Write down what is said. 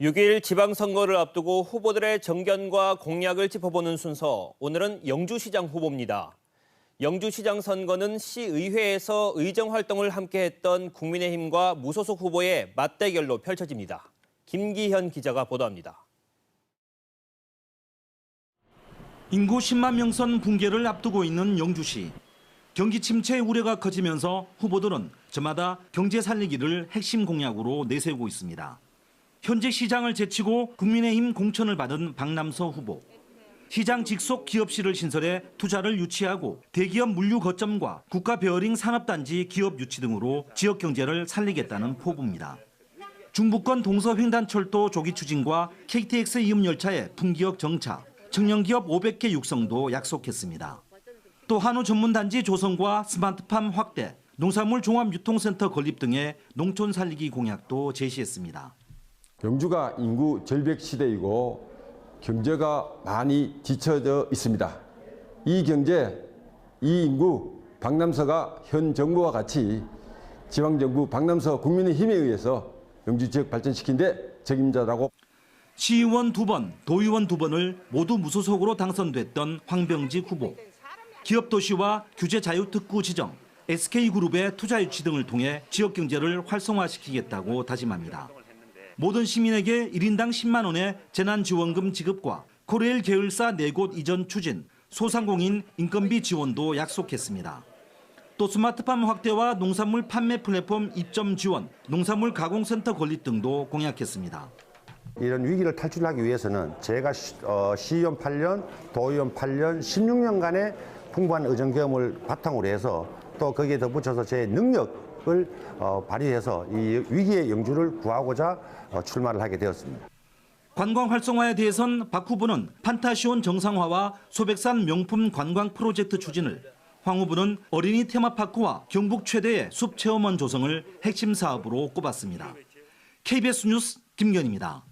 6일 지방선거를 앞두고 후보들의 정견과 공약을 짚어보는 순서, 오늘은 영주시장 후보입니다. 영주시장 선거는 시의회에서 의정 활동을 함께했던 국민의힘과 무소속 후보의 맞대결로 펼쳐집니다. 김기현 기자가 보도합니다. 인구 10만 명선 붕괴를 앞두고 있는 영주시. 경기 침체 우려가 커지면서 후보들은 저마다 경제 살리기를 핵심 공약으로 내세우고 있습니다. 현재 시장을 제치고 국민의힘 공천을 받은 박남서 후보. 시장 직속 기업실을 신설해 투자를 유치하고 대기업 물류 거점과 국가 베어링 산업단지 기업 유치 등으로 지역 경제를 살리겠다는 포부입니다. 중부권 동서횡단철도 조기 추진과 KTX 이음 열차의 풍기역 정차, 청년기업 500개 육성도 약속했습니다. 또 한우 전문단지 조성과 스마트팜 확대, 농산물 종합유통센터 건립 등의 농촌 살리기 공약도 제시했습니다. 경주가 인구 절벽 시대이고 경제가 많이 뒤처져 있습니다. 이 경제, 이 인구, 박남서가 현 정부와 같이 지방정부 박남서 국민의힘에 의해서 영주 지역 발전시킨 데 책임자라고 시의원 두 번, 도의원 두 번을 모두 무소속으로 당선됐던 황병직 후보. 기업도시와 규제자유특구 지정, SK그룹의 투자 유치 등을 통해 지역 경제를 활성화시키겠다고 다짐합니다. 모든 시민에게 1인당 10만 원의 재난지원금 지급과 코레일 계열사 4곳 이전 추진, 소상공인 인건비 지원도 약속했습니다. 또 스마트팜 확대와 농산물 판매 플랫폼 입점 지원, 농산물 가공센터 건립 등도 공약했습니다. 이런 위기를 탈출하기 위해서는 제가 시, 어, 시의원 8년, 도의원 8년, 16년간의 풍부한 의정 경험을 바탕으로 해서 또 거기에 덧붙여서 제 능력을 어, 발휘해서 이 위기의 영주를 구하고자 어, 출마를 하게 되었습니다. 관광 활성화에 대해선 박 후보는 판타시온 정상화와 소백산 명품 관광 프로젝트 추진을, 황 후보는 어린이 테마파크와 경북 최대의 숲 체험원 조성을 핵심 사업으로 꼽았습니다. KBS 뉴스 김견입니다.